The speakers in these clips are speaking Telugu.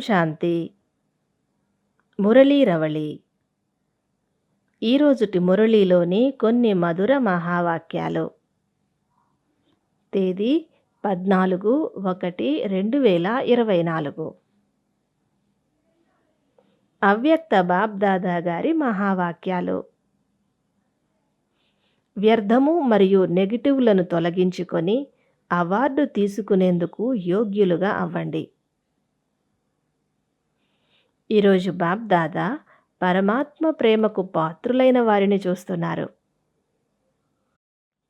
శాంతి. మురళీరవళి ఈరోజుటి మురళీలోని కొన్ని మధుర మహావాక్యాలు. తేదీ పద్నాలుగు ఒకటి రెండు వేల ఇరవై నాలుగు. అవ్యక్త బాబ్దాదా గారి మహావాక్యాలు. వ్యర్థము మరియు నెగిటివ్లను తొలగించుకొని అవార్డు తీసుకునేందుకు యోగ్యులుగా అవ్వండి. ఈరోజు బాబ్దాదా పరమాత్మ ప్రేమకు పాత్రులైన వారిని చూస్తున్నారు.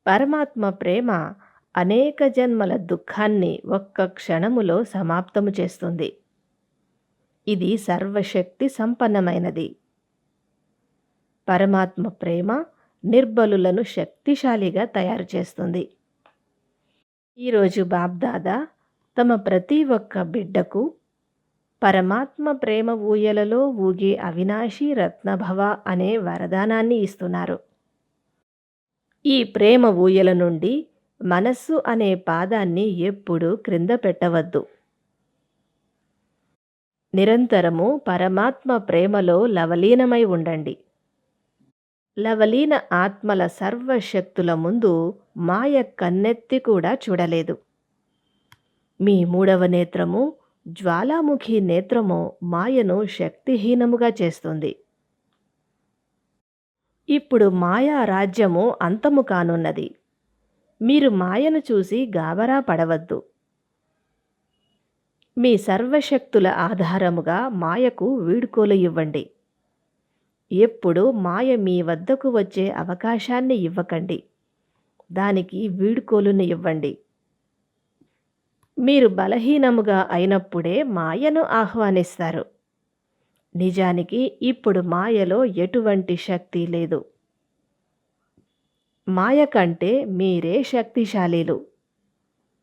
పరమాత్మ ప్రేమ అనేక జన్మల దుఃఖాన్ని ఒక్క క్షణములో సమాప్తము చేస్తుంది. ఇది సర్వశక్తి సంపన్నమైనది. పరమాత్మ ప్రేమ నిర్బలులను శక్తిశాలిగా తయారు చేస్తుంది. ఈరోజు బాబ్దాదా తమ ప్రతి ఒక్క బిడ్డకు పరమాత్మ ప్రేమ ఊయలలో ఊగే అవినాశి రత్నభవ అనే వరదానాన్ని ఇస్తున్నారు. ఈ ప్రేమ ఊయల నుండి మనస్సు అనే పాదాన్ని ఎప్పుడూ క్రింద పెట్టవద్దు. నిరంతరము పరమాత్మ ప్రేమలో లవలీనమై ఉండండి. లవలీన ఆత్మల సర్వశక్తుల ముందు మాయ కన్నెత్తి కూడా చూడలేదు. మీ మూడవ నేత్రము జ్వాలాముఖి నేత్రము మాయను శక్తిహీనముగా చేస్తుంది. ఇప్పుడు మాయా రాజ్యము అంతము కానున్నది. మీరు మాయను చూసి గాబరా పడవద్దు. మీ సర్వశక్తుల ఆధారముగా మాయకు వీడ్కోలు ఇవ్వండి. ఎప్పుడు మాయ మీ వద్దకు వచ్చే అవకాశాన్ని ఇవ్వకండి. దానికి వీడ్కోలును ఇవ్వండి. మీరు బలహీనముగా అయినప్పుడే మాయను ఆహ్వానిస్తారు. నిజానికి ఇప్పుడు మాయలో ఎటువంటి శక్తి లేదు. మాయ కంటే మీరే శక్తిశాలీలు.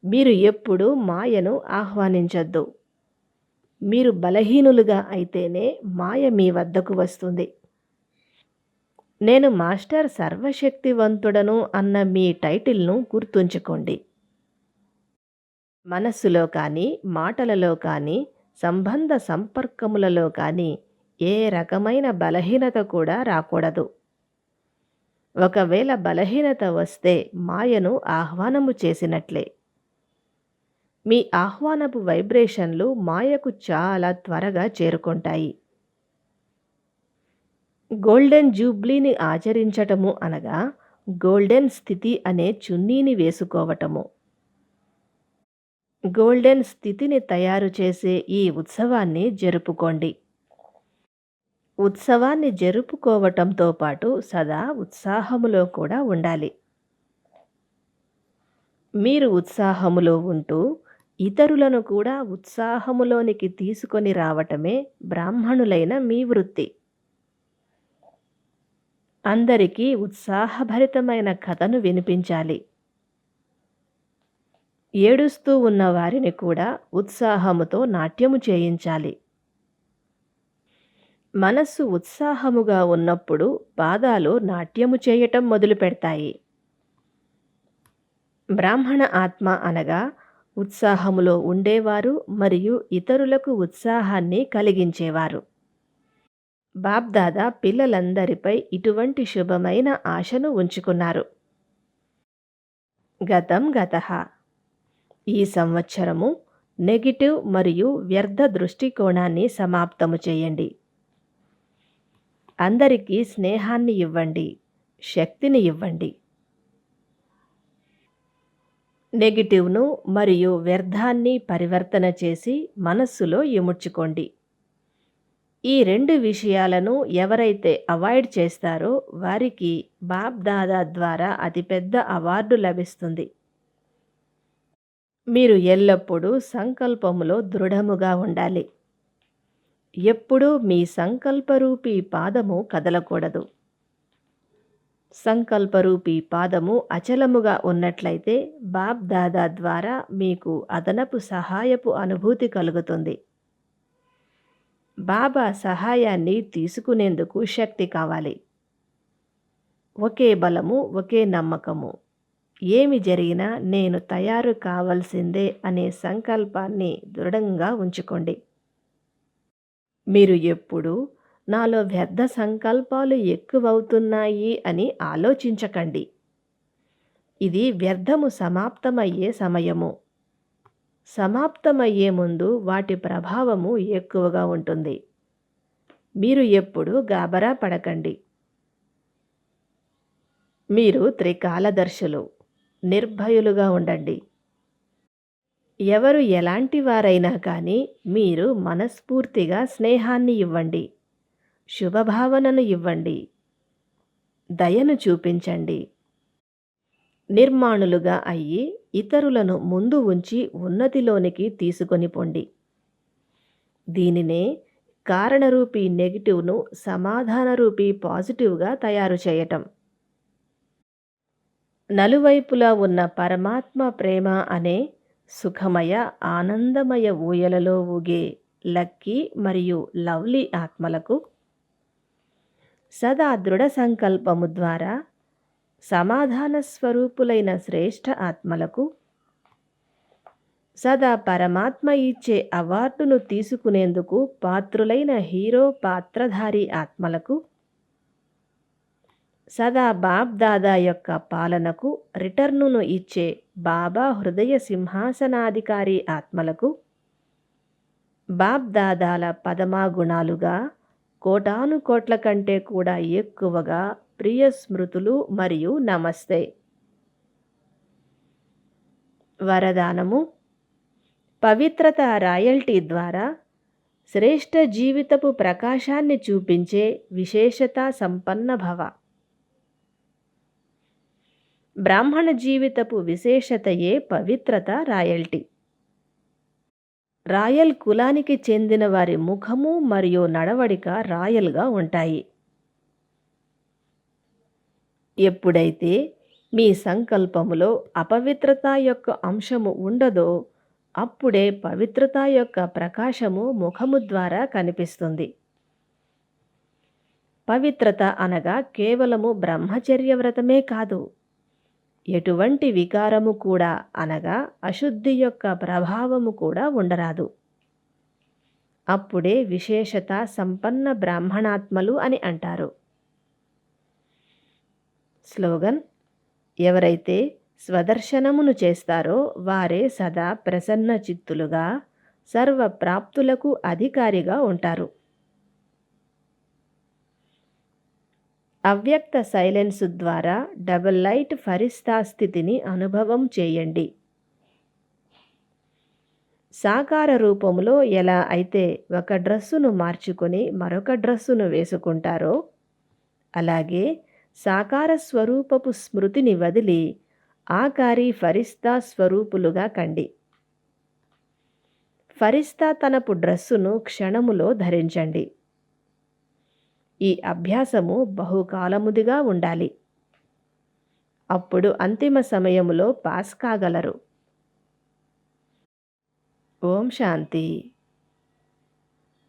మీరు ఎప్పుడు మాయను ఆహ్వానించద్దు. మీరు బలహీనులుగా అయితేనే మాయ మీ వద్దకు వస్తుంది. నేను మాస్టర్ సర్వశక్తివంతుడను అన్న మీ టైటిల్ను గుర్తుంచుకోండి. మనస్సులో కానీ మాటలలో కానీ సంబంధ సంపర్కములలో కానీ ఏ రకమైన బలహీనత కూడా రాకూడదు. ఒకవేళ బలహీనత వస్తే మాయను ఆహ్వానము చేసినట్లే. మీ ఆహ్వానపు వైబ్రేషన్లు మాయకు చాలా త్వరగా చేరుకుంటాయి. గోల్డెన్ జూబ్లీని ఆచరించటము అనగా గోల్డెన్ స్థితి అనే చున్నీని వేసుకోవటము. గోల్డెన్ స్థితిని తయారు చేసే ఈ ఉత్సవాన్ని జరుపుకోండి. ఉత్సవాన్ని జరుపుకోవటంతో పాటు సదా ఉత్సాహములో కూడా ఉండాలి. మీరు ఉత్సాహములో ఉంటూ ఇతరులను కూడా ఉత్సాహములోనికి తీసుకొని రావటమే బ్రాహ్మణులైన మీ వృత్తి. అందరికీ ఉత్సాహభరితమైన కథను వినిపించాలి. ఏడుస్తూ ఉన్న వారిని కూడా ఉత్సాహముతో నాట్యము చేయించాలి. మనస్సు ఉత్సాహముగా ఉన్నప్పుడు పాదాలు నాట్యము చేయటం మొదలు పెడతాయి. బ్రాహ్మణ ఆత్మ అనగా ఉత్సాహములో ఉండేవారు మరియు ఇతరులకు ఉత్సాహాన్ని కలిగించేవారు. బాబ్దాదా పిల్లలందరిపై ఇటువంటి శుభమైన ఆశను ఉంచుకున్నారు. గతం గత ఈ సంవత్సరము నెగిటివ్ మరియు వ్యర్థ దృష్టికోణాన్ని సమాప్తము చేయండి. అందరికీ స్నేహాన్ని ఇవ్వండి శక్తిని ఇవ్వండి. నెగిటివ్ను మరియు వ్యర్థాన్ని పరివర్తన చేసి మనస్సులో ఇముడ్చుకోండి. ఈ రెండు విషయాలను ఎవరైతే అవాయిడ్ చేస్తారో వారికి బాప్ దాదా ద్వారా అతిపెద్ద అవార్డు లభిస్తుంది. మీరు ఎల్లప్పుడూ సంకల్పములో దృఢముగా ఉండాలి. ఎప్పుడూ మీ సంకల్పరూపీ పాదము కదలకూడదు. సంకల్పరూపీ పాదము అచలముగా ఉన్నట్లయితే బాబ్దాదా ద్వారా మీకు అదనపు సహాయపు అనుభూతి కలుగుతుంది. బాబా సహాయాన్ని తీసుకునేందుకు శక్తి కావాలి. ఒకే బలము ఒకే నమ్మకము. ఏమి జరిగినా నేను తయారు కావాల్సిందే అనే సంకల్పాన్ని దృఢంగా ఉంచుకోండి. మీరు ఎప్పుడు నాలో వ్యర్థ సంకల్పాలు ఎక్కువవుతున్నాయి అని ఆలోచించకండి. ఇది వ్యర్థము సమాప్తమయ్యే సమయము. సమాప్తమయ్యే ముందు వాటి ప్రభావము ఎక్కువగా ఉంటుంది. మీరు ఎప్పుడు గాబరా పడకండి. మీరు త్రికాలదర్శులు. నిర్భయులుగా ఉండండి. ఎవరు ఎలాంటి వారైనా కానీ మీరు మనస్ఫూర్తిగా స్నేహాన్ని ఇవ్వండి. శుభభావనను ఇవ్వండి. దయను చూపించండి. నిర్మాణులుగా అయ్యి ఇతరులను ముందు ఉంచి ఉన్నతిలోనికి తీసుకొని పొండి. దీనినే కారణరూపీ నెగిటివ్ను సమాధానరూపీ పాజిటివ్గా తయారు చేయటం. నలువైపులా ఉన్న పరమాత్మ ప్రేమ అనే సుఖమయ ఆనందమయ ఊయలలో ఊగే లక్కీ మరియు లవ్లీ ఆత్మలకు సదా దృఢ సంకల్పము ద్వారా సమాధాన స్వరూపులైన శ్రేష్ఠ ఆత్మలకు సదా పరమాత్మ ఇచ్చే అవార్డును తీసుకునేందుకు పాత్రులైన హీరో పాత్రధారి ఆత్మలకు సదా బాబ్ దాదా యొక్క పాలనకు రిటర్నును ఇచ్చే బాబా హృదయ సింహాసనాధికారి ఆత్మలకు బాబ్ దాదాల పదమా గుణాలుగా కోటాను కోట్ల కంటే కూడా ఎక్కువగా ప్రియ స్మృతులు మరియు నమస్తే. వరదానము. పవిత్రత రాయల్టీ ద్వారా శ్రేష్ఠ జీవితపు ప్రకాశాన్ని చూపించే విశేషత సంపన్న భవ. బ్రాహ్మణ జీవితపు విశేషతయే పవిత్రత రాయల్టీ. రాయల్ కులానికి చెందిన వారి ముఖము మరియు నడవడిక రాయల్గా ఉంటాయి. ఎప్పుడైతే మీ సంకల్పములో అపవిత్రత యొక్క అంశము ఉండదో అప్పుడే పవిత్రత యొక్క ప్రకాశము ముఖము ద్వారా కనిపిస్తుంది. పవిత్రత అనగా కేవలము బ్రహ్మచర్య వ్రతమే కాదు. ఎటువంటి వికారము కూడా అనగా అశుద్ధి యొక్క ప్రభావము కూడా ఉండరాదు. అప్పుడే విశేషత సంపన్న బ్రాహ్మణాత్మలు అని అంటారు. స్లోగన్ ఎవరైతే స్వదర్శనమును చేస్తారో వారే సదా ప్రసన్న చిత్తులుగా సర్వప్రాప్తులకు అధికారిగా ఉంటారు. అవ్యక్త సైలెన్స్ ద్వారా డబుల్ లైట్ ఫరిస్తా స్థితిని అనుభవం చేయండి. సాకార రూపంలో ఎలా అయితే ఒక డ్రెస్సును మార్చుకొని మరొక డ్రెస్సును వేసుకుంటారో అలాగే సాకార స్వరూపపు స్మృతిని వదిలి ఆకారి ఫరిస్తా స్వరూపులుగా కండి. ఫరిస్తా తనపు డ్రస్సును క్షణములో ధరించండి. ఈ అభ్యాసము బహుకాలముదిగా ఉండాలి. అప్పుడు అంతిమ సమయములో పాస్ కాగలరు. ఓం శాంతి.